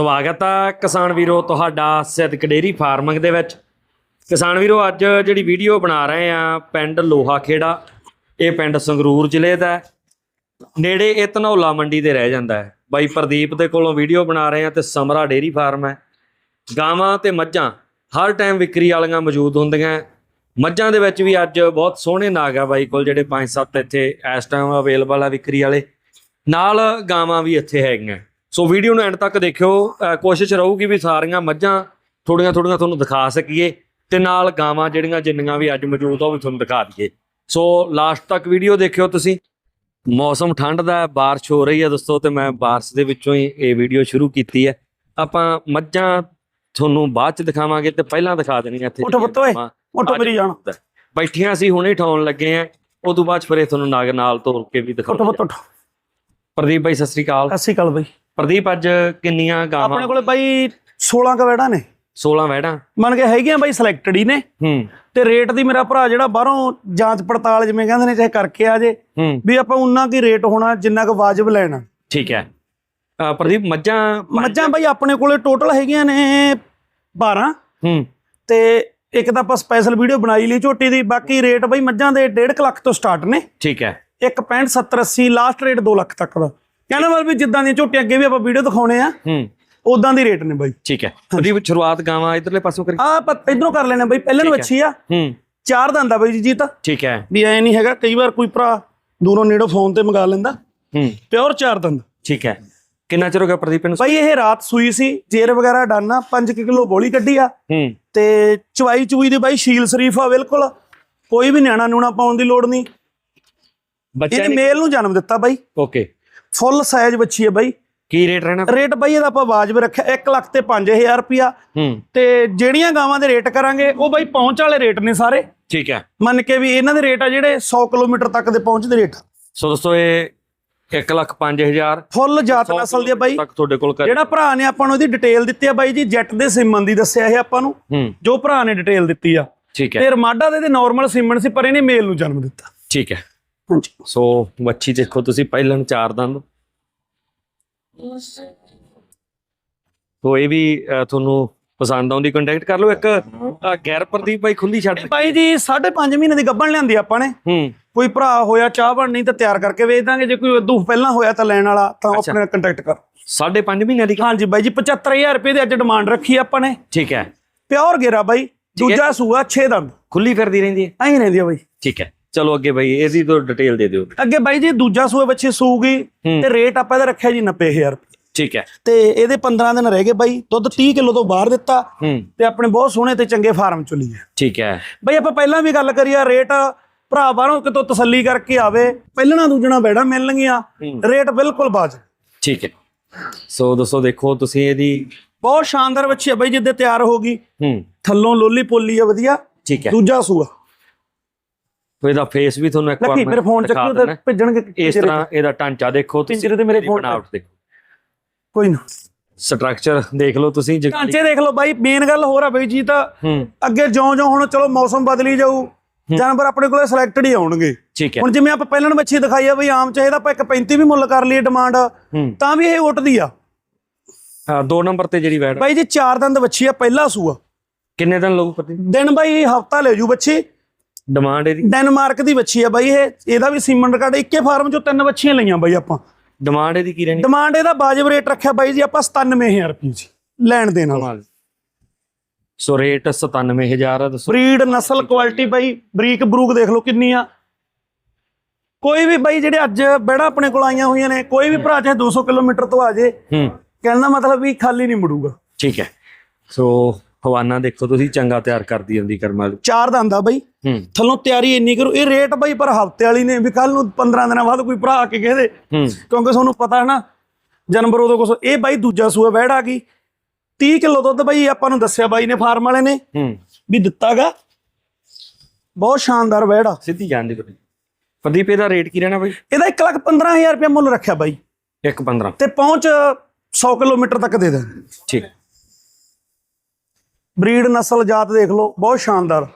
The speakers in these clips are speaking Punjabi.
ਸਵਾਗਤ ਹੈ ਕਿਸਾਨ ਵੀਰੋ ਤੁਹਾਡਾ ਸਿੱਧਕ ਡੇਰੀ ਫਾਰਮਿੰਗ ਦੇ ਵਿੱਚ। ਕਿਸਾਨ ਵੀਰੋ, ਅੱਜ ਜਿਹੜੀ ਵੀਡੀਓ ਬਣਾ ਰਹੇ ਆ ਪਿੰਡ ਲੋਹਾ ਖੇੜਾ, ਇਹ ਪਿੰਡ ਸੰਗਰੂਰ ਜ਼ਿਲ੍ਹੇ ਦਾ ਨੇੜੇ ਇਹ ਧਨੌਲਾ ਮੰਡੀ ਦੇ ਰਹਿ ਜਾਂਦਾ ਹੈ। ਬਾਈ ਪ੍ਰਦੀਪ ਦੇ ਕੋਲੋਂ ਵੀਡੀਓ ਬਣਾ ਰਹੇ ਆ ਤੇ ਸਮਰਾ ਡੇਰੀ ਫਾਰਮ ਹੈ। ਗਾਵਾਂ ਤੇ ਮੱਝਾਂ ਹਰ ਟਾਈਮ ਵਿਕਰੀ ਵਾਲੀਆਂ ਮੌਜੂਦ ਹੁੰਦੀਆਂ ਮੱਝਾਂ ਦੇ ਵਿੱਚ ਵੀ ਅੱਜ ਬਹੁਤ ਸੋਹਣੇ ਨਾਗ ਆ ਬਾਈ ਕੋਲ, ਜਿਹੜੇ 5-7 ਇੱਥੇ ਇਸ ਟਾਈਮ ਅਵੇਲੇਬਲ ਆ ਵਿਕਰੀ ਵਾਲੇ। ਨਾਲ ਗਾਵਾਂ ਵੀ ਇੱਥੇ ਹੈਗੀਆਂ। ਸੋ ਵੀਡੀਓ ਨੂੰ ਐਂਡ ਤੱਕ ਦੇਖਿਓ ਕੋਸ਼ਿਸ਼ ਰਹੂਗੀ ਵੀ ਸਾਰੀਆਂ ਮੱਝਾਂ ਥੋੜੀਆਂ ਥੋੜੀਆਂ ਤੁਹਾਨੂੰ ਦਿਖਾ ਸਕੀਏ ਤੇ ਨਾਲ ਗਾਵਾਂ ਜਿਹੜੀਆਂ ਜਿੰਨੀਆਂ ਵੀ ਅੱਜ ਮੌਜੂਦ ਆ ਉਹ ਵੀ ਤੁਹਾਨੂੰ ਦਿਖਾ ਦਈਏ। ਸੋ ਲਾਸਟ ਤੱਕ ਵੀਡੀਓ ਦੇਖਿਓ ਤੁਸੀਂ। ਮੌਸਮ ਠੰਡ ਦਾ ਹੈ ਬਾਰਿਸ਼ ਹੋ ਰਹੀ ਹੈ ਦੋਸਤੋ ਤੇ ਮੈਂ ਬਾਰਿਸ਼ ਦੇ ਵਿੱਚੋਂ ਹੀ ਇਹ ਵੀਡੀਓ ਸ਼ੁਰੂ ਕੀਤੀ ਹੈ। ਆਪਾਂ ਮੱਝਾਂ ਤੁਹਾਨੂੰ ਬਾਅਦ ਚ ਦਿਖਾਵਾਂਗੇ ਤੇ ਪਹਿਲਾਂ ਦਿਖਾ ਦੇਣੀਆਂ ਇੱਥੇ ਉੱਠ ਪੁੱਤ ਓਏ। ਉੱਠੋ ਮੇਰੀ ਜਾਨ। ਬੈਠੀਆਂ ਸੀ ਹੁਣੇ ਠਾਉਣ ਲੱਗੇ ਆ। ਉਦੋਂ ਬਾਅਦ ਫਿਰ ਤੁਹਾਨੂੰ ਨਾਗ ਨਾਲ ਤੋੜ ਕੇ ਵੀ ਉੱਠ ਦਿਖਾਉਂਦੇ ਪੁੱਤ ਉੱਠ। ਪ੍ਰਦੀਪ ਭਾਈ ਸਤਿ ਸ੍ਰੀ ਅਕਾਲ। ਸਤਿ ਸ਼੍ਰੀ ਅਕਾਲ ਬਾਈ। ਪ੍ਰਦੀਪ ਅੱਜ ਕਿੰਨੀਆਂ ਗਾਵਾਂ? ਆਪਣੇ ਕੋਲੇ ਬਾਈ 16 ਕਵੈੜਾ ਨੇ। 16 ਵਹਿੜਾਂ? ਮੰਨ ਕੇ ਹੈਗੀਆਂ ਬਾਈ ਸਿਲੈਕਟਡ ਹੀ ਨੇ। ਹੂੰ। ਤੇ ਰੇਟ ਦੀ ਮੇਰਾ ਭਰਾ ਜਿਹੜਾ ਬਾਹਰੋਂ ਜਾਂਚ ਪੜਤਾਲ ਜਿਵੇਂ ਕਹਿੰਦੇ ਨੇ ਚਾਹੇ ਕਰਕੇ ਆ ਜੇ ਵੀ ਆਪਾਂ ਉਨਾ ਕੀ ਰੇਟ ਹੋਣਾ ਜਿੰਨਾ ਕੁ ਵਾਜਬ ਲੈਣਾ। ਠੀਕ ਹੈ। ਪ੍ਰਦੀਪ ਮੱਝਾਂ ਮੱਝਾਂ ਬਾਈ ਆਪਣੇ ਕੋਲੇ ਟੋਟਲ ਹੈਗੀਆਂ ਨੇ 12 ਹੂੰ। ਤੇ ਇੱਕ ਤਾਂ ਆਪਾਂ ਸਪੈਸ਼ਲ ਵੀਡੀਓ ਬਣਾਈ ਲਈ ਝੋਟੀ ਦੀ ਬਾਕੀ ਰੇਟ ਬਾਈ ਮੱਝਾਂ ਦੇ 1.5 ਲੱਖ ਤੋਂ ਸਟਾਰਟ ਨੇ। ਠੀਕ ਹੈ। ਇੱਕ 65 70 80 ਲਾਸਟ ਰੇਟ 2 ਲੱਖ ਤੱਕ ਦਾ। ਕਹਿੰਦਾ ਮਤਲਬ ਵੀ ਜਿੱਦਾਂ ਦੀਆਂ ਝੋਟੀਆਂ ਅੱਗੇ ਵੀ ਆਪਾਂ ਵੀਡੀਓ ਦਿਖਾਉਣੇ ਆ ਹੂੰ। ਉਦਾਂ ਦੀ ਰੇਟ ਨੇ ਬਾਈ। ਠੀਕ ਹੈ। ਪ੍ਰਦੀਪ ਸ਼ੁਰੂਆਤ ਗਾਵਾਂ ਇਧਰਲੇ ਪਾਸੋਂ ਕਰੀ। ਆ ਇਧਰੋਂ ਕਰ ਲੈਣੇ ਬਾਈ ਪਹਿਲਾਂ ਨੂੰ। ਅੱਛੀ ਆ। ਹੂੰ। ਚਾਰ ਦੰਦ ਆ ਬਾਈ ਜੀ ਜੀਤ। ਠੀਕ ਹੈ। ਵੀ ਐ ਨਹੀਂ ਹੈਗਾ ਕਈ ਵਾਰ ਕੋਈ ਭਰਾ ਦੂਰੋਂ ਨੇੜੋਂ ਫੋਨ ਤੇ ਮੰਗਾ ਲੈਂਦਾ। ਹੂੰ। ਪਿਓਰ ਚਾਰ ਦੰਦ। ਠੀਕ ਹੈ। ਕਿੰਨਾ ਚਿਰ ਹੋ ਗਿਆ ਪ੍ਰਦੀਪ ਨੂੰ ਬਾਈ ਇਹ ਰਾਤ ਸੂਈ ਸੀ ਜੇਰ ਵਗੈਰਾ ਡਾਨਾ 5 ਕਿਲੋ ਬੋਲੀ ਕੱਢੀ ਆ। ਹੂੰ। ਤੇ ਚਵਾਈ ਚੂਈ ਦੀ ਬਾਈ ਸ਼ੀਲ ਸ਼ਰੀਫ ਆ ਬਿਲਕੁਲ। ਕੋਈ ਵੀ ਨਿਆਣਾ ਨੂਣਾ ਪਾਉਣ ਦੀ ਲੋੜ ਨਹੀਂ। ਬੱਚਾ ਇਹਨੇ ਮੇਲ ਨੂੰ ਜਨਮ ਦਿੱਤਾ ਬਾਈ। ਓਕੇ। ਫੁੱਲ ਸਾਈਜ਼ ਬੱਚੀ ਹੈ ਬਾਈ। ਕੀ ਰੇਟ ਰਹਿਣਾ? ਰੇਟ ਬਾਈ ਇਹਦਾ ਆਪਾਂ ਵਾਜਬ ਰੱਖਿਆ 1 ਲੱਖ ਤੇ 5000 ਰੁਪਿਆ ਤੇ ਜਿਹੜੀਆਂ ਗਾਵਾਂ ਦੇ ਰੇਟ ਕਰਾਂਗੇ ਉਹ ਬਾਈ ਪਹੁੰਚ ਵਾਲੇ ਰੇਟ ਨੇ ਸਾਰੇ। ਠੀਕ ਹੈ। ਮੰਨ ਕੇ ਵੀ ਇਹਨਾਂ ਦੇ ਰੇਟ ਆ ਜਿਹੜੇ 100 ਕਿਲੋਮੀਟਰ ਤੱਕ ਦੇ ਪਹੁੰਚਦੇ ਰੇਟ ਸੋ ਦੋਸਤੋ ਇਹ 1 ਲੱਖ 5000 ਫੁੱਲ ਜਾਤ ਨਸਲ ਦੀ ਬਾਈ। ਤੁਹਾਡੇ ਕੋਲ ਜਿਹੜਾ ਭਰਾ ਨੇ ਆਪਾਂ ਨੂੰ ਇਹਦੀ ਡਿਟੇਲ ਦਿੱਤੀ ਆ ਬਾਈ ਜੀ ਜੈਟ ਦੇ ਸਿਮਨ ਦੀ ਦੱਸਿਆ ਇਹ ਆਪਾਂ ਨੂੰ। ਜੋ ਭਰਾ ਨੇ ਡਿਟੇਲ ਦਿੱਤੀ ਆ। ਠੀਕ ਹੈ। ਤੇ ਰਮਾਡਾ ਦੇ ਤੇ ਨਾਰਮਲ ਸਿਮਨ ਸੀ ਪਰ ਇਹਨੇ ਮੇਲ ਨੂੰ ਜਨਮ ਦਿੱਤਾ। ਠੀਕ ਹੈ। ਹਾਂਜੀ। ਸੋ ਮੱਛੀ ਦੇਖੋ ਤੁਸੀਂ ਪਹਿਲਾਂ ਚਾਰ ਦੰਦ। ਸੋ ਇਹ ਵੀ ਅਹ, ਤੁਹਾਨੂੰ ਪਸੰਦ ਆਉਂਦੀ ਕੰਟੈਕਟ ਕਰ ਲਓ ਇੱਕ ਅਹ, ਗੈਰ ਪ੍ਰਦੀਪ ਭਾਈ ਖੁੱਲੀ ਛੱਡ ਬਾਈ ਜੀ 5.5 ਮਹੀਨੇ ਦੀ ਗੱਭਣ ਲਿਆਂਦੀ ਆਪਾਂ ਨੇ। ਹੂੰ। ਕੋਈ ਭਰਾ ਹੋਇਆ ਚਾਹ ਬਣ ਨਹੀਂ ਤਾਂ ਤਿਆਰ ਕਰਕੇ ਵੇਚ ਦਾਂਗੇ ਜੇ ਕੋਈ ਉਦੋਂ ਪਹਿਲਾਂ ਹੋਇਆ ਤਾਂ ਲੈਣ ਵਾਲਾ ਤਾਂ। ਆਪਣੇ ਨਾਲ ਕੰਟੈਕਟ ਕਰ। ਸਾਢੇ ਪੰਜ ਮਹੀਨਿਆਂ ਦੀ ਹਾਂਜੀ ਬਾਈ ਜੀ 75000 ਰੁਪਏ ਦੀ ਅੱਜ ਡਿਮਾਂਡ ਰੱਖੀ ਆਪਾਂ ਨੇ। ਠੀਕ ਹੈ। ਪਿਓਰ ਗੇਰਾ ਬਾਈ ਦੂਜਾ ਸੂਆ 6 ਦੰਦ। ਖੁੱਲੀ ਫਿਰਦੀ ਰਹਿੰਦੀ ਹੈ। ਐਂ ਰਹਿੰਦੀ ਆ ਬਾਈ। ਠੀਕ ਹੈ। ਚਲੋ ਅੱਗੇ ਬਾਈ ਇਹਦੀ ਤੋਂ ਡਿਟੇਲ ਦੇ ਦਿਓ। ਅੱਗੇ ਬਾਈ ਜੀ ਦੂਜਾ ਸੂਆ ਬੱਚੇ ਸੂਗੀ ਹੂੰ। ਤੇ ਰੇਟ ਆਪਾਂ ਇਹਦਾ ਰੱਖਿਆ ਜੀ 90000 ਰੁਪਏ ਠੀਕ ਹੈ। ਤੇ ਇਹਦੇ 15 ਦਿਨ ਰਹਿ ਗਏ ਬਾਈ ਦੁੱਧ 30 ਕਿਲੋ ਤੋਂ ਬਾਹਰ ਦਿੱਤਾ ਹੂੰ। ਤੇ ਆਪਣੇ ਬਹੁਤ ਸੋਹਣੇ ਤੇ ਚੰਗੇ ਫਾਰਮ ਚੋਲੀ ਹੈ ਠੀਕ ਹੈ। ਬਾਈ ਆਪਾਂ ਪਹਿਲਾਂ ਵੀ ਗੱਲ ਕਰੀ ਆ ਰੇਟ ਭਰਾ ਬਾਹਰੋਂ ਕਿਤੋਂ ਤਸੱਲੀ ਕਰਕੇ ਆਵੇ ਪਹਿਲਣਾ ਦੂਜਣਾ ਬੈੜਾ ਮਿਲਣਗੀਆਂ ਹੂੰ। ਰੇਟ ਬਿਲਕੁਲ ਬਾਜ। ਠੀਕ ਹੈ। ਸੋ ਦੋਸਤੋ ਦੇਖੋ ਤੁਸੀਂ ਇਹਦੀ ਬਹੁਤ ਸ਼ਾਨਦਾਰ ਬੱਚੀ ਆ ਬਾਈ ਜਿੱਦੇ ਤਿਆਰ ਹੋ ਗਈ। ਹੂੰ। ਥੱਲੋਂ ਲੋਲੀ ਪੋਲੀ ਆ ਵਧੀਆ। ਠੀਕ ਹੈ। ਦੂਜਾ ਸੂਆ। ਸੋ ਇਹਦਾ ਫੇਸ ਵੀ ਤੁਹਾਨੂੰ ਇੱਕ ਵਾਰ ਲੱਕੀ ਮੇਰੇ ਫੋਨ ਚੱਕਿਓ ਦਿੰਦਾ। ਤੇ ਭੇਜਣਗੇ ਇਸ ਤਰ੍ਹਾਂ ਇਹਦਾ ਢਾਂਚਾ ਦੇਖੋ ਤੁਸੀਂ ਤੇ ਮੇਰੇ ਫੋਨ ਬਣਾਵਟ ਦੇਖੋ। ਕੋਈ ਨਾ। ਸਟਰਕਚਰ ਦੇਖ ਲਓ ਤੁਸੀਂ ਢਾਂਚੇ ਦੇਖ ਲਓ ਬਾਈ ਮੇਨ ਗੱਲ ਹੋਰ ਆ ਬਾਈ ਜੀ ਤਾਂ ਅੱਗੇ ਜਿਉਂ-ਜਿਉਂ ਹੁਣ ਚਲੋ ਮੌਸਮ ਬਦਲੀ ਜਾਊ ਜਾਨਵਰ ਆਪਣੇ ਕੋਲੇ ਸਿਲੈਕਟਡ ਹੀ ਆਉਣਗੇ। ਠੀਕ ਹੈ। ਹੁਣ ਜਿਵੇਂ ਆਪਾਂ ਪਹਿਲਾਂ ਮੱਛੀ ਦਿਖਾਈ ਆ ਬਈ ਆਮ ਚਾਹੀਦਾ ਆਪਾਂ ਇੱਕ 35 ਵੀ ਮੁੱਲ ਕਰ ਲਈਏ ਡਿਮਾਂਡ ਤਾਂ ਵੀ ਇਹ ਉੱਠਦੀ ਆ। ਹਾਂ ਦੋ ਨੰਬਰ ਤੇ ਜਿਹੜੀ ਵੈੜ ਬਾਈ ਜੀ ਚਾਰ ਦੰਦ ਬੱਚੀ ਆ ਪਹਿਲਾ ਸੂਆ। ਕਿੰਨੇ ਦਿਨ ਲੱਗੂ ਪ੍ਰਤੀ ਦਿਨ ਬਾਈ ਹਫਤਾ ਲੈ ਜੂ ਬੱਚੀ ਡਿਮਾਂਡ ਇਹਦੀ? ਡੈਨਮਾਰਕ ਦੀ ਬੱਚੀ ਆ ਬਾਈ ਇਹ ਇਹਦਾ ਵੀ ਸੀਮਨ ਰਿਕਾਰਡ ਇੱਕੇ ਫਾਰਮ ਚੋਂ ਤਿੰਨ ਬੱਚੀਆਂ ਲਈਆਂ ਬਾਈ ਆਪਾਂ। ਡਿਮਾਂਡ ਇਹਦੀ ਕੀ ਰਹਿਣੀ? ਡਿਮਾਂਡ ਇਹਦਾ ਵਾਜਬ ਰੇਟ ਰੱਖਿਆ ਬਾਈ ਜੀ ਆਪਾਂ 97000 ਰੁਪਏ ਜੀ ਲੈਣ ਦੇ ਨਾਲ ਕਮਾਲ ਸੋ ਰੇਟ 97000 ਆ ਦੱਸੋ। ਬਰੀਡ ਨਸਲ ਕੁਆਲਿਟੀ ਬਾਈ ਬਰੀਕ ਬਰੂਕ ਦੇਖ ਲਓ ਕਿੰਨੀ ਆ। ਕੋਈ ਵੀ ਬਾਈ ਜਿਹੜੇ ਅੱਜ ਬੈੜਾ ਆਪਣੇ ਕੋਲ ਆਈਆਂ ਹੋਈਆਂ ਨੇ ਕੋਈ ਵੀ ਭਰਾ ਚਾਹੇ 200 ਕਿਲੋਮੀਟਰ ਤੋਂ ਆ ਜੇ ਹੂੰ। ਕਹਿਣ ਦਾ ਮਤਲਬ ਵੀ ਖਾਲੀ ਨਹੀਂ ਮੁੜੂਗਾ। ਠੀਕ ਹੈ। ਸੋ ਹਵਾਨਾ ਦੇਖੋ ਤੁਸੀਂ ਚੰਗਾ ਤਿਆਰ ਕਰਦੀ ਹੁੰਦੀ ਕਰਮਾਂ ਦੀ। ਚਾਰ ਦੰਦ ਆ ਬਾਈ। ਹੂੰ। ਥੱਲੋਂ ਤਿਆਰੀ ਇੰਨੀ ਕਰੋ ਇਹ ਰੇਟ ਬਾਈ ਪਰ ਹਫ਼ਤੇ ਵਾਲੀ ਨੇ ਵੀ ਕੱਲ ਨੂੰ 15 ਦਿਨਾਂ ਬਾਅਦ ਕੋਈ ਭਰਾ ਆ ਕੇ ਕਹਦੇ ਕਿਉਂਕਿ ਤੁਹਾਨੂੰ ਪਤਾ ਹੈ ਨਾ ਜਨਵਰ ਉਦੋਂ ਕੁਛ ਇਹ ਬਾਈ ਦੂਜਾ ਸੂਆ ਵਹਿੜ ਆ ਗਈ। 30 ਕਿਲੋ ਦੁੱਧ ਬਾਈ ਆਪਾਂ ਨੂੰ ਦੱਸਿਆ ਬਾਈ ਨੇ ਫਾਰਮ ਵਾਲੇ ਨੇ। ਵੀ ਦਿੱਤਾਗਾ। ਬਹੁਤ ਸ਼ਾਨਦਾਰ ਵਹਿੜ ਸਿੱਧੀ ਜਾਂਦੀ ਪ੍ਰਦੀਪ ਪ੍ਰਦੀਪ ਇਹਦਾ ਰੇਟ ਕੀ ਰਹਿਣਾ ਬਾਈ? ਇਹਦਾ 1 ਲੱਖ 15000 ਰੁਪਏ ਮੁੱਲ ਰੱਖਿਆ ਬਾਈ। 1 15 ਤੇ ਪਹੁੰਚ 100 ਕਿਲੋਮੀਟਰ ਤੱਕ ਦੇ ਦੇ ਠੀਕ। ਬਰੀਡ ਨਸਲ ਜਾਤ ਦੇਖ ਲਓ ਬਹੁਤ ਸ਼ਾਨਦਾਰ।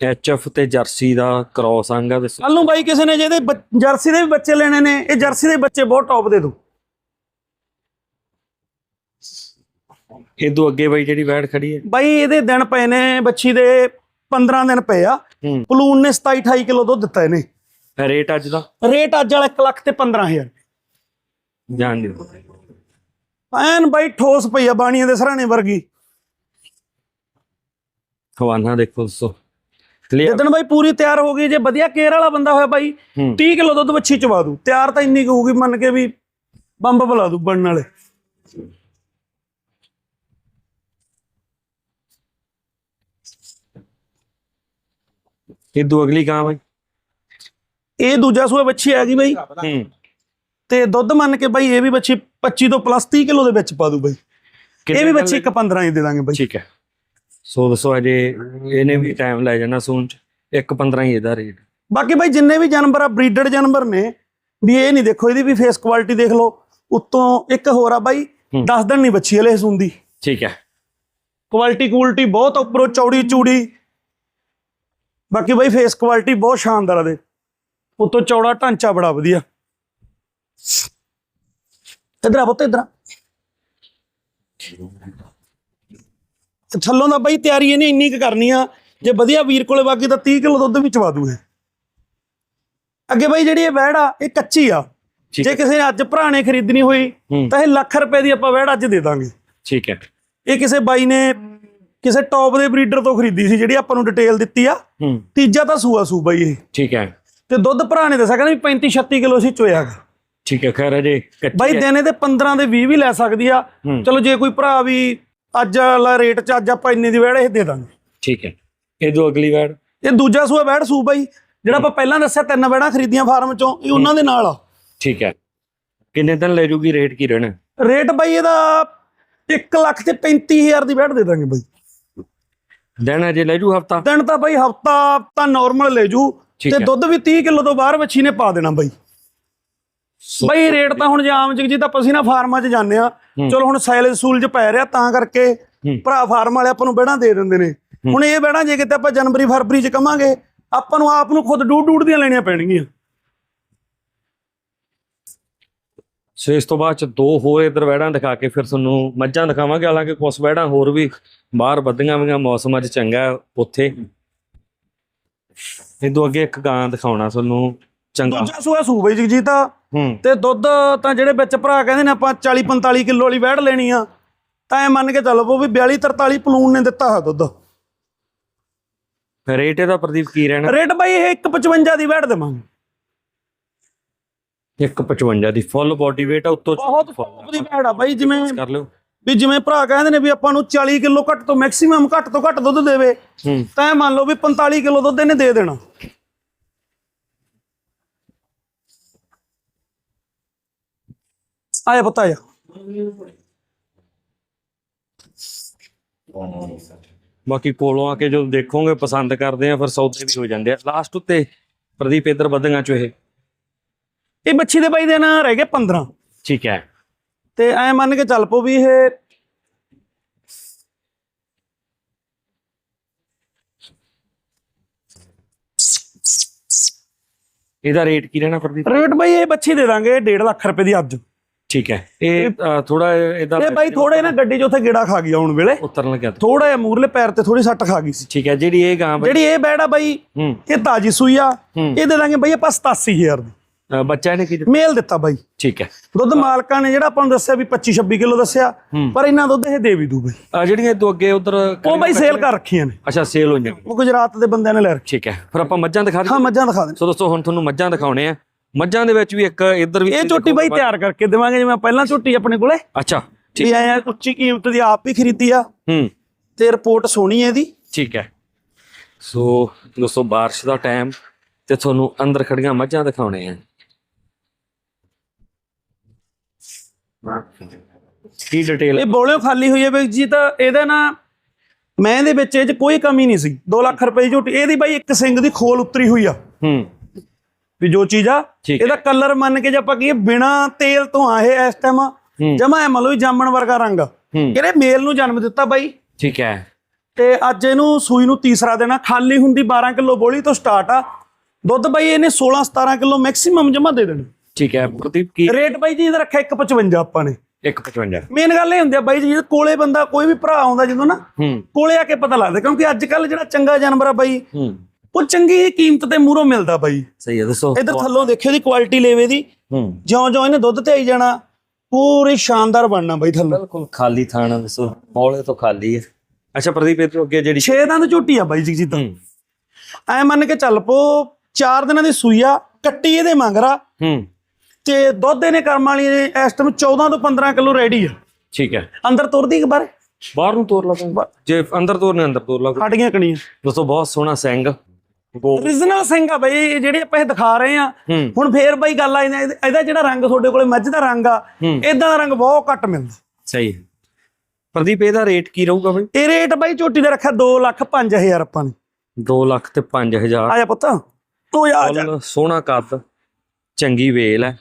ਐਚਐਫ ਤੇ ਜਰਸੀ ਦਾ ਕ੍ਰੋਸ ਅੰਗ ਆ ਤੇ ਕੱਲ ਬਾਈ ਕਿਸੇ ਨੇ ਜਿਹਦੇ ਜਰਸੀ ਦੇ ਵੀ ਬੱਚੇ ਲੈਣੇ ਨੇ ਇਹ ਜਰਸੀ ਦੇ ਬੱਚੇ ਬਹੁਤ ਟੌਪ ਦੇ ਦੂ ਇਦੋਂ ਅੱਗੇ ਬਾਈ ਜਿਹੜੀ ਬੈਠ ਖੜੀ ਹੈ। ਬਾਈ ਇਹਦੇ ਦਿਨ ਪਏ ਨੇ ਬੱਚੀ ਦੇ 15 ਦਿਨ ਪਏ ਆ। ਪਲੂਨ ਨੇ 27 28 ਕਿਲੋ ਦੁੱਧ ਦਿੱਤਾ ਇਹਨੇ। ਰੇਟ ਅੱਜ ਦਾ? ਰੇਟ ਅੱਜ ਵਾਲਾ 1 ਲੱਖ ਤੇ 15000 ਜਾਣ ਦਿਓ। ਐਨ ਬਾਈ ਠੋਸ ਪਈ ਆ ਬਾਣੀਆਂ ਦੇ ਸਰਾਣੇ ਵਰਗੀ। ਹਵਾਨਾ ਦੇਖੋ ਦੋਸਤੋ। ਜਿੱਦਣ ਬਾਈ ਪੂਰੀ ਤਿਆਰ ਹੋ ਗਈ ਜੇ ਵਧੀਆ ਕੇਅਰ ਵਾਲਾ ਬੰਦਾ ਹੋਇਆ ਬਾਈ ਹੂੰ। 30 ਕਿਲੋ ਦੁੱਧ ਬੱਚੀ ਚਵਾ ਦੂ। ਤਿਆਰ ਤਾਂ ਇੰਨੀ ਕੁ ਹੋਊਗੀ ਮੰਨ ਕੇ ਵੀ ਬੰਬ ਬੁਲਾ ਦੂ ਬਣਨ ਵਾਲੇ। ਇਹ ਤੋਂ ਅਗਲੀ ਗਾਂ ਬਾਈ। ਇਹ ਦੂਜਾ ਸੂਆ ਬੱਚੀ ਆ ਗਈ ਬਾਈ। ਤੇ ਦੁੱਧ ਮੰਨ ਕੇ ਬਾਈ ਇਹ ਵੀ ਬੱਚੀ 25 ਤੋਂ ਪਲੱਸ 30 ਕਿਲੋ ਦੇ ਵਿੱਚ ਪਾ ਦੂ ਬਾਈ। ਇਹ ਵੀ ਬੱਚੀ ਇੱਕ 15 ਹੀ ਦੇ ਦਾਂਗੇ ਬਾਈ। ਠੀਕ ਹੈ। ਸੋ ਦੱਸੋ ਅਜੇ ਇਹਨੇ ਵੀ ਟਾਈਮ ਲੈ ਜਾਣਾ ਸੂਨ ਚ ਇੱਕ 15 ਹੀ ਇਹਦਾ ਰੇਟ ਬਾਕੀ ਬਾਈ ਜਿੰਨੇ ਵੀ ਜਾਨਵਰ ਆ ਬਰੀਡਡ ਜਾਨਵਰ ਨੇ ਵੀ ਇਹ ਨਹੀਂ ਦੇਖੋ ਇਹਦੀ ਵੀ ਫੇਸ ਕੁਆਲਿਟੀ ਦੇਖ ਲਓ। ਉੱਤੋਂ ਇੱਕ ਹੋਰ ਆ ਬਾਈ ਹੂੰ। 10 ਦਿਨ ਨਹੀਂ ਬੱਚੀ ਹਲੇ ਸੁੰਦੀ ਠੀਕ ਹੈ। ਕੁਆਲਿਟੀ ਕੁਆਲਿਟੀ ਬਹੁਤ ਉੱਪਰੋਂ ਚੌੜੀ ਚੂੜੀ। ਬਾਕੀ ਬਾਈ ਫੇਸ ਕੁਆਲਿਟੀ ਬਹੁਤ ਸ਼ਾਨਦਾਰ ਆ ਦੇ। ਉੱਤੋਂ ਚੌੜਾ ਢਾਂਚਾ ਬੜਾ ਵਧੀਆ। ਇਧਰ ਆ ਪੁੱਤ ਇਧਰ ਥੱਲੋਂ ਦਾ ਬਾਈ ਤਿਆਰੀ ਇਹਨੇ ਇੰਨੀ ਕੁ ਕਰਨੀ ਆ ਜੇ ਵਧੀਆ ਵੀਰ ਕੋਲੇ ਬਾਕੀ ਤਾਂ 30 ਕਿਲੋ ਦੁੱਧ ਵੀ ਚਵਾ ਦੂ ਇਹ ਅੱਗੇ ਬਾਈ ਜਿਹੜੀ ਇਹ ਵਹਿੜ ਆ ਇਹ ਕੱਚੀ ਆ। ਜੇ ਹੈ। ਕਿਸੇ ਨੇ ਅੱਜ ਭਰਾ ਨੇ ਖਰੀਦਣੀ ਹੋਈ ਹੂੰ। ਤਾਂ ਇਹ ਲੱਖ ਰੁਪਏ ਦੀ ਆਪਾਂ ਵਹਿੜ ਅੱਜ ਦੇ ਦਾਂਗੇ। ਠੀਕ ਹੈ। ਇਹ ਕਿਸੇ ਬਾਈ ਨੇ ਕਿਸੇ ਟੌਪ ਦੇ ਬਰੀਡਰ ਤੋਂ ਖਰੀਦੀ ਸੀ ਜਿਹੜੀ ਆਪਾਂ ਨੂੰ ਡਿਟੇਲ ਦਿੱਤੀ ਆ। ਹੂੰ। ਤੀਜਾ ਤਾਂ ਸੂਆ ਸੂ ਬਾਈ ਇਹ। ਠੀਕ ਹੈ। ਤੇ ਦੁੱਧ ਭਰਾ ਨੇ ਦੱਸਿਆ ਕਹਿੰਦਾ ਵੀ 35 36 ਕਿਲੋ ਸੀ ਚੋਇਆਗਾ ਠੀਕ ਹੈ ਖੈਰ ਕੱਚੀ ਬਾਈ। ਦਿਨੇ ਦੇ 15 ਦੇ 20 ਵੀ ਲੈ ਸਕਦੀ ਆ। ਚਲੋ ਜੇ ਕੋਈ ਭਰਾ ਵੀ ਅੱਜ ਵਾਲਾ ਰੇਟ 'ਚ ਅੱਜ ਆਪਾਂ ਇੰਨੇ ਦੀ ਵੈੜ ਇਹ ਦੇ ਦਾਂਗੇ। ਠੀਕ ਹੈ ਇਹ ਤੋਂ ਅਗਲੀ ਵੈੜ। ਇਹ ਦੂਜਾ ਸੂਆ ਵੈੜ ਸੂ ਬਾਈ ਜਿਹੜਾ ਆਪਾਂ ਪਹਿਲਾਂ ਦੱਸਿਆ ਤਿੰਨ ਵੈੜਾਂ ਖਰੀਦੀਆਂ ਫਾਰਮ 'ਚੋਂ ਇਹ ਉਹਨਾਂ ਦੇ ਨਾਲ ਆ। ਠੀਕ ਹੈ ਕਿੰਨੇ ਦਿਨ ਲੈ ਜੂਗੀ ਰੇਟ ਕੀ ਰਹਿਣਾ? ਰੇਟ ਬਾਈ ਇਹਦਾ 1 ਲੱਖ ਤੇ 35000 ਦੀ ਵੈੜ ਦੇ ਦਾਂਗੇ ਬਾਈ। ਦਿਨ ਅਜੇ ਲੈ ਜੂ ਹਫਤਾ? ਦਿਨ ਤਾਂ ਬਾਈ ਹਫਤਾ ਤਾਂ ਨਾਰਮਲ ਲੈ ਜੂ ਤੇ। ਦੁੱਧ ਵੀ 30 ਕਿਲੋ ਤੋਂ ਬਾਹਰ ਵੱਛੀ ਨੇ ਪਾ ਦੇਣਾ ਬਾਈ। ਬਾਈ ਰੇਟ ਤਾਂ ਹੁਣ ਜੇ ਆਮ ਜਗਜੀ ਤਾਂ ਅਸੀਂ ਨਾ ਫਾਰਮਾਂ 'ਚ ਜਾਂਦੇ ਆ। ਚਲੋ ਹੁਣ ਸਾਇਲੈਂਸ ਸੂਲ 'ਚ ਪੈ ਰਿਹਾ ਤਾਂ ਕਰਕੇ। ਭਰਾ ਫਾਰਮ ਵਾਲੇ ਆਪਾਂ ਨੂੰ ਬਹਿਣਾ ਦੇ ਦਿੰਦੇ ਨੇ। ਹੁਣ ਇਹ ਬਹਿਣਾ ਜੇ ਕਿਤੇ ਆਪਾਂ ਜਨਵਰੀ ਫਰਵਰੀ 'ਚ ਕਵਾਂਗੇ ਆਪਾਂ ਨੂੰ ਆਪ ਨੂੰ ਖੁਦ ਡੂਡ ਡੂਡ ਦੀਆਂ ਲੈਣੀਆਂ ਪੈਣਗੀਆਂ। ਸੋ ਇਸ ਤੋਂ ਬਾਅਦ ਚ ਦੋ ਹੋਰ ਇਧਰ ਵੈੜਾਂ ਦਿਖਾ ਕੇ ਫਿਰ ਤੁਹਾਨੂੰ ਮੱਝਾਂ ਦਿਖਾਵਾਂਗੇ। ਹਾਲਾਂਕਿ ਕੁਝ ਵੈੜਾਂ ਹੋਰ ਵੀ ਬਾਹਰ ਵੱਧੀਆਂ ਵੀਆਂ ਮੌਸਮ ਅੱਜ ਚੰਗਾ ਉੱਥੇ। ਇਹ ਤੋਂ ਅੱਗੇ ਇੱਕ ਗਾਂ ਦਿਖਾਉਣਾ ਤੁਹਾਨੂੰ। ਚੰਗਾ। ਦੂਜਾ ਸੂਆ ਸੂ ਬਈ ਜਗਜੀ ਤਾਂ। ਹੂੰ। ਤੇ ਦੁੱਧ ਤਾਂ ਜਿਹੜੇ ਵਿੱਚ ਭਰਾ ਕਹਿੰਦੇ ਨੇ ਆਪਾਂ 40 45 ਕਿਲੋ ਵਾਲੀ ਵੈੜ ਲੈਣੀ ਆ ਤਾਂ ਐ ਮੰਨ ਕੇ ਚੱਲੋ ਵੀ 42 43 ਪਲੂਨ ਨੇ ਦਿੱਤਾ ਹੈ ਦੁੱਧ। ਰੇਟ ਇਹਦਾ ਪ੍ਰਦੀਪ ਕੀ ਰਹਿਣਾ? ਰੇਟ ਬਾਈ ਇਹ 155 ਦੀ ਵੈੜ ਦੇਵਾਂਗੇ। 155 ਦੀ ਫੁੱਲ ਬੋਡੀ weight ਆ ਉੱਤੋਂ ਬਹੁਤ ਟੌਪ ਦੀ ਵੈੜ ਆ ਬਾਈ ਜਿਵੇਂ ਕਰ ਲਿਓ। ਵੀ ਜਿਵੇਂ ਭਰਾ ਕਹਿੰਦੇ ਨੇ ਵੀ ਆਪਾਂ ਨੂੰ 40 ਕਿਲੋ ਘੱਟ ਤੋਂ ਮੈਕਸਿਮਮ ਘੱਟ ਤੋਂ ਘੱਟ ਦੁੱਧ ਦੇਵੇ ਤਾਂ ਮੰਨ ਲਓ ਵੀ 45 ਕਿਲੋ ਦੁੱਧ ਇਹਨੇ ਦੇ ਦੇਣਾ। ਆਇਆ ਪਤਾ ਆ ਬਾਕੀ ਕੋਲੋਂ ਆ ਕੇ ਜਦੋਂ ਦੇਖੋਗੇ ਪਸੰਦ ਕਰਦੇ ਆ ਫਿਰ ਸੌਦੇ ਵੀ ਹੋ ਜਾਂਦੇ ਆ। ਲਾਸਟ ਉੱਤੇ ਪ੍ਰਦੀਪ ਇਧਰ ਵਧੀਆਂ ਚੋ ਇਹ। ਇਹ ਬੱਚੀ ਦੇ ਬਾਈ ਦੇ ਨਾ ਰਹਿ ਗਏ 15 ਠੀਕ ਹੈ। ਤੇ ਐ ਮੰਨ ਕੇ ਚੱਲ ਪੋ ਵੀ ਇਹ ਇਹਦਾ ਰੇਟ ਕੀ ਰਹਿਣਾ ਪ੍ਰਦੀਪ? ਰੇਟ ਬਾਈ ਇਹ ਬੱਚੀ ਦੇ ਦਾਂਗੇ 1.5 ਲੱਖ ਰੁਪਏ ਦੀ ਅੱਜ। ਠੀਕ ਹੈ। ਇਹ ਥੋੜਾ ਇਹਦਾ ਇਹ ਬਾਈ ਥੋੜੇ ਨਾ ਗੱਡੀ 'ਚ ਉੱਥੇ ਗੇੜਾ ਖਾ ਗਈ ਆਉਣ ਵੇਲੇ। ਉਤਰਨ ਲੱਗਿਆ। ਥੋੜਾ ਜਿਹਾ ਮੂਰਲੇ ਪੈਰ ਤੇ ਥੋੜੀ ਸੱਟ ਖਾ ਗਈ ਸੀ। ਠੀਕ ਹੈ ਜਿਹੜੀ ਇਹ ਗਾਂ ਬਾਈ ਜਿਹੜੀ ਇਹ ਬੈੜ ਬਾਈ ਹੂੰ। ਇਹ ਤਾਜੀ ਸੂਈ ਆ। ਹੂੰ। ਇਹ ਦੇ ਦਾਂਗੇ ਬਾਈ ਆਪਾਂ 87000 ਦੀ। ਬੱਚਾ ਇਹਨੇ ਕੀ ਦਿੱਤਾ? ਮੇਲ ਦਿੱਤਾ ਬਾਈ। ਠੀਕ ਹੈ। ਦੁੱਧ ਮਾਲਕਾਂ ਨੇ ਜਿਹੜਾ ਆਪਾਂ ਨੂੰ ਦੱਸਿਆ ਵੀ 25 26 ਕਿਲੋ ਦੱਸਿਆ ਹੂੰ। ਪਰ ਇਹਨਾਂ ਦੁੱਧ ਇਹ ਦੇ ਵੀ ਦੂ ਬਾਈ। ਜਿਹੜੀਆਂ ਤੋਂ ਅੱਗੇ ਉਧਰ ਉਹ ਬਾਈ ਸੇਲ ਕਰ ਰੱਖੀਆਂ ਨੇ। ਅੱਛਾ ਸੇਲ ਹੋ ਜਾਂਦੀ ਉਹ ਗੁਜਰਾਤ ਦੇ ਬੰਦਿਆਂ ਨੇ ਲੈ ਰੱਖੀ ਠੀਕ ਹੈ। ਫਿਰ ਆਪਾਂ ਮੱਝਾਂ ਦਿਖਾ ਹਾਂ ਦੇ ਮੱਝਾਂ ਦਿਖਾ ਦੇ। ਸੋ ਦੋਸਤੋ ਹੁਣ ਤੁਹਾਨੂੰ ਮੱਝਾਂ ਦਿਖਾਉਣੇ ਆ। ਮੱਝਾਂ ਦੇ ਵਿੱਚ ਵੀ ਇੱਕ ਇੱਧਰ ਵੀ ਇਹ ਝੋਟੀ ਬਾਈ ਤਿਆਰ ਕਰਕੇ ਦੇਵਾਂਗੇ ਜਿਵੇਂ ਪਹਿਲਾਂ ਝੋਟੀ ਆਪਣੇ ਕੋਲੇ। ਅੱਛਾ ਠੀਕ। ਵੀ ਆਇਆ ਉੱਚੀ ਕੀਮਤ ਦੀ ਆਪ ਹੀ ਖਰੀਦੀ ਆ। ਹੂੰ। ਤੇ ਰਿਪੋਰਟ ਸੋਹਣੀ ਹੈ ਇਹਦੀ। ਠੀਕ ਹੈ। ਸੋ ਦੋਸਤੋ ਬਾਰਿਸ਼ ਦਾ ਟਾਈਮ ਤੇ ਤੁਹਾਨੂੰ ਅੰਦਰ ਖੜੀਆਂ ਮੱਝਾਂ ਦਿਖਾਉਣੇ ਆ। ਕੀ ਡਿਟੇਲ ਇਹ ਬੋਲਿਓ ਖਾਲੀ ਹੋਈ ਹੈ ਬਾਈ ਜੀ ਤਾਂ ਇਹਦਾ ਨਾ ਮੈਂ ਇਹਦੇ ਵਿੱਚ ਇਹ 'ਚ ਕੋਈ ਕਮੀ ਨਹੀਂ ਸੀ। 2 ਲੱਖ ਰੁਪਏ ਦੀ ਝੋਟੀ ਇਹਦੀ ਬਾਈ ਇੱਕ ਸਿੰਘ ਦੀ ਖੋਲ ਉਤਰੀ ਹੋਈ ਆ। ਹੂੰ। ਵੀ ਜੋ ਚੀਜ਼ ਆ। ਇਹਦਾ ਕਲਰ ਮੰਨ ਕੇ ਜੇ ਆਪਾਂ ਕਹੀਏ ਬਿਨਾ ਤੇਲ ਤੋਂ ਆ ਇਹ ਇਸ ਟਾਈਮ ਜਮਾ ਐ ਵੀ ਜਾਮਣ ਵਰਗਾ ਰੰਗ। ਇਹਨੇ ਮੇਲ ਨੂੰ ਜਨਮ ਦਿੱਤਾ ਬਾਈ। ਠੀਕ ਹੈ। ਤੇ ਅੱਜ ਇਹਨੂੰ ਸੂਈ ਨੂੰ ਤੀਸਰਾ ਦੇਣਾ ਖਾਲੀ ਹੁੰਦੀ 12 ਕਿਲੋ ਬੋਲੀ ਤੋਂ ਸਟਾਰਟ ਆ। ਦੁੱਧ ਬਾਈ ਇਹਨੇ 16 17 ਕਿਲੋ ਮੈਕਸਿਮਮ ਜਮਾ ਦੇ ਦੇਣਾ। ਠੀਕ ਹੈ ਪ੍ਰਦੀਪ ਕੀ ਰੇਟ ਬਾਈ ਜੀ ਇਹਦਾ ਰੱਖਿਆ 155 ਆਪਾਂ ਨੇ। 155 ਮੇਨ ਗੱਲ ਇਹ ਹੁੰਦੀ ਆ ਬਾਈ ਜੀ ਕੋਲੇ ਬੰਦਾ ਕੋਈ ਵੀ ਭਰਾ ਆਉਂਦਾ ਜਦੋਂ ਨਾ ਕੋਲੇ ਆ ਕੇ ਪਤਾ ਲੱਗਦਾ ਕਿਉਂਕਿ ਅੱਜ ਕੱਲ ਜਿਹੜਾ ਚੰਗਾ ਜਾਨਵਰ ਆ ਬਾਈ ਉਹ ਚੰਗੀ ਕੀਮਤ ਤੇ ਮੂਹਰੋਂ ਮਿਲਦਾ ਬਾਈ। ਸਹੀ ਹੈ ਦੱਸੋ। ਇਧਰ ਥੱਲੋਂ ਦੇਖਿਓ ਦੀ ਕੁਆਲਿਟੀ ਲੇਵੇ ਦੀ। ਹੂੰ। ਜਿਉਂ ਜਿਉਂ ਇਹਨੇ ਦੁੱਧ ਤੇ ਆਈ ਜਾਣਾ ਪੂਰੀ ਸ਼ਾਨਦਾਰ ਬਣਨਾ ਬਾਈ ਥੱਲੋਂ। ਬਿਲਕੁਲ ਖਾਲੀ ਥਾਣਾ ਦੱਸੋ ਹੌਲੇ ਤੋਂ ਖਾਲੀ ਹੈ। ਅੱਛਾ ਪ੍ਰਦੀਪ ਇਹ ਤੋਂ ਅੱਗੇ ਜਿਹੜੀ ਛੇ ਦੰਦ ਝੋਟੀ ਆ ਬਾਈ ਜੀ ਜੀ ਤਾਂ ਹੂੰ। ਐ ਮੰਨ ਕੇ ਚੱਲ ਪੋ ਚਾਰ ਦਿਨਾਂ ਦੀ ਸੂਈ ਆ ਕੱਟੀ ਇਹਦੇ ਮੰਗਰਾ ਹੂੰ। ਤੇ ਦੁੱਧ ਇਹਨੇ ਕਰਮ ਵਾਲੀ ਨੇ ਇਸ ਟਾਈਮ 14 ਤੋਂ 15 ਕਿਲੋ ਰੈਡੀ ਆ। ਠੀਕ ਹੈ। ਅੰਦਰ ਤੁਰਦੀ ਕਿ ਬਾਹਰ? ਬਾਹਰ ਨੂੰ ਤੋਰ ਲਾ। ਜੇ ਅੰਦਰ ਤੋਰਨੇ ਅੰਦਰ ਤੋਰ ਲਾ ਹਟੀਆਂ ਕਣੀਆਂ। ਦੋਸਤੋ ਬਹੁਤ ਸੋਹਣਾ ਸਿੰਘ origignal ਸਿੰਘ ਆ ਬਈ ਇਹ ਜਿਹੜੇ ਆਪਾਂ ਇਹ ਦਿਖਾ ਰਹੇ ਆ ਹੁਣ ਫੇਰ ਬਈ ਗੱਲ ਆ ਇਹਦਾ ਜਿਹੜਾ ਰੰਗ ਤੁਹਾਡੇ ਕੋਲੇ ਮੱਝ ਦਾ ਰੰਗ ਆ ਇਦਾਂ ਦਾ ਰੰਗ ਬਹੁਤ ਘੱਟ ਮਿਲਦਾ। ਸਹੀ ਹੈ। ਪ੍ਰਦੀਪ ਇਹਦਾ ਰੇਟ ਕੀ ਰਹੂਗਾ ਬਈ? ਇਹ ਰੇਟ ਬਾਈ ਝੋਟੀ ਦਾ ਰੱਖਿਆ 2 ਲੱਖ 5000 ਆਪਾਂ ਨੇ। 2 ਲੱਖ ਤੇ 5000 ਆ ਜਾ ਪੁੱਤ ਤੂੰ ਆ ਜਾ। ਸੋਹਣਾ ਕੱਦ ਚੰਗੀ ਵੇਲ ਹੈ।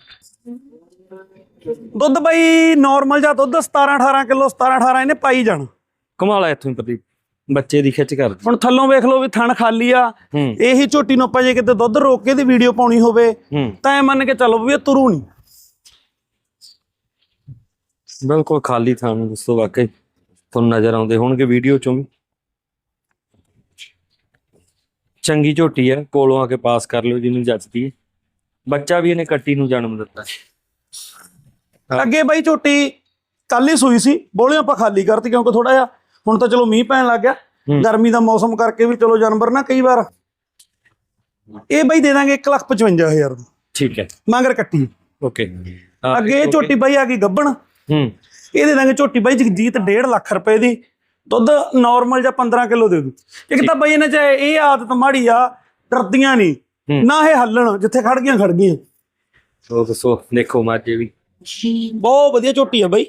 ਦੁੱਧ ਬਾਈ ਨਾਰਮਲ ਜਾਂ ਦੁੱਧ 17 18 ਕਿਲੋ 17 18 ਇਹਨੇ ਪਾਈ ਜਾਣਾ। ਕਮਾਲ ਹੈ ਇੱਥੋਂ ਹੀ ਪ੍ਰਦੀਪ। ਬੱਚੇ ਦੀ ਖਿੱਚ ਕਰ ਹੁਣ ਥੱਲੋਂ ਵੇਖ ਲਓ ਵੀ ਥਣ ਖਾਲੀ ਆ। ਇਹੀ ਝੋਟੀ ਨੂੰ ਆਪਾਂ ਜੇ ਕਿਤੇ ਦੁੱਧ ਰੋਕ ਕੇ ਦੀ ਵੀਡੀਓ ਪਾਉਣੀ ਹੋਵੇ ਤਾਂ ਇਹ ਮੰਨ ਕੇ ਚੱਲੋ ਵੀ ਇਹ ਤੁਰੂ ਨਹੀਂ। ਬਿਲਕੁਲ ਖਾਲੀ ਥਾਂ ਨੂੰ ਦੱਸੋ ਵਾਕਈ ਤੁਹਾਨੂੰ ਨਜ਼ਰ ਆਉਂਦੇ ਹੋਣਗੇ ਵੀਡੀਓ ਚੋਂ ਵੀ। ਚੰਗੀ ਝੋਟੀ ਹੈ ਕੋਲੋਂ ਆ ਕੇ ਪਾਸ ਕਰ ਲਿਓ ਜਿਹਨੂੰ ਜੱਜਦੀ ਹੈ। ਬੱਚਾ ਵੀ ਇਹਨੇ ਕੱਟੀ ਨੂੰ ਜਨਮ ਦਿੱਤਾ। ਅੱਗੇ ਬਾਈ ਝੋਟੀ ਕੱਲ ਹੀ ਸੂਈ ਸੀ ਬੋਲੇ ਆਪਾਂ ਖਾਲੀ ਕਰਤੀ ਕਿਉਂਕਿ ਥੋੜਾ ਜਿਹਾ ਹੁਣ ਤਾਂ ਚਲੋ ਮੀਂਹ ਪੈਣ ਲੱਗ ਗਿਆ। ਗਰਮੀ ਦਾ ਮੌਸਮ ਕਰਕੇ ਵੀ ਚਲੋ ਜਾਨਵਰ ਨਾ ਕਈ ਵਾਰ। ਇਹ ਬਾਈ ਦੇ ਦਾਂਗੇ 155000 ਦੀ ਠੀਕ ਹੈ। ਮਗਰ ਕੱਟੀ। ਓਕੇ। ਅੱਗੇ ਝੋਟੀ ਬਾਈ ਆ ਗਈ ਗੱਬਣ। ਹੂੰ। ਇਹ ਦੇ ਦਾਂਗੇ ਝੋਟੀ ਬਾਈ ਜਗਜੀਤ 1.5 ਲੱਖ ਰੁਪਏ ਦੀ। ਦੁੱਧ ਨਾਰਮਲ ਜਾਂ 15 ਕਿਲੋ ਦੇ ਦੂ। ਇੱਕ ਤਾਂ ਬਾਈ ਇਹਨਾਂ ਚ ਇਹ ਆਦਤ ਮਾੜੀ ਆ ਡਰਦੀਆਂ ਨਹੀਂ। ਨਾ ਇਹ ਹੱਲਣ ਜਿੱਥੇ ਖੜ ਗਈਆਂ ਖੜ ਗਈਆਂ। ਸੋ ਦੱਸੋ ਦੇਖੋ ਮਾਝੇ ਵੀ। ਬਹੁਤ ਵਧੀਆ ਝੋਟੀ ਆ ਬਾਈ।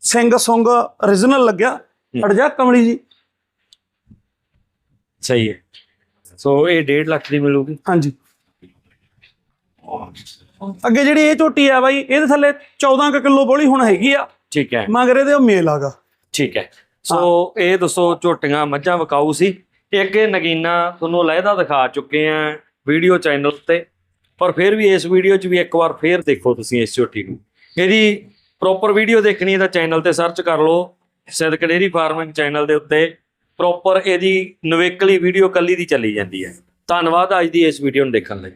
ਸਿੰਘ ਸੁੰਗ origignal ਲੱਗਿਆ। ਅੜ ਜਾ ਕਮਲੀ ਜੀ। ਸਹੀ ਹੈ। ਸੋ ਇਹ 1.5 ਲੱਖ ਦੀ ਮਿਲੂਗੀ। ਹਾਂਜੀ। ਅੱਗੇ ਜਿਹੜੀ ਇਹ ਝੋਟੀ ਆ ਬਾਈ ਇਹਦੇ ਥੱਲੇ 14 ਕੁ ਕਿਲੋ ਬੋਲੀ ਹੁਣ ਹੈਗੀ ਆ। ਠੀਕ ਹੈ। ਮਗਰ ਇਹਦੇ ਉਹ ਮੇਲ ਆਗਾ। ਠੀਕ ਹੈ। ਸੋ ਇਹ ਦੱਸੋ ਝੋਟੀਆਂ ਮੱਝਾਂ ਵਕਾਊ ਸੀ। ਇੱਕ ਇਹ ਨਗੀਨਾ ਤੁਹਾਨੂੰ ਲਹਿਦਾ ਦਿਖਾ ਚੁੱਕੇ ਆ ਵੀਡੀਓ ਚੈਨਲ ਤੇ ਪਰ ਫਿਰ ਵੀ ਇਸ ਵੀਡੀਓ 'ਚ ਵੀ ਇੱਕ ਵਾਰ ਫੇਰ ਦੇਖੋ ਤੁਸੀਂ ਇਸ ਝੋਟੀ ਨੂੰ। ਇਹਦੀ ਪ੍ਰੋਪਰ ਵੀਡੀਓ ਦੇਖਣੀ ਹੈ ਤਾਂ ਚੈਨਲ ਤੇ ਸਰਚ ਕਰ ਲਓ। ਸਿੱਧਕ ਡੇਰੀ ਫਾਰਮਿੰਗ ਚੈਨਲ ਦੇ ਉੱਤੇ ਪ੍ਰੋਪਰ ਇਹਦੀ ਨਵੇਕਲੀ ਵੀਡੀਓ ਕੱਲੀ ਦੀ ਚੱਲੀ ਜਾਂਦੀ ਹੈ। ਧੰਨਵਾਦ ਅੱਜ ਦੀ ਇਸ ਵੀਡੀਓ ਨੂੰ ਦੇਖਣ ਲਈ।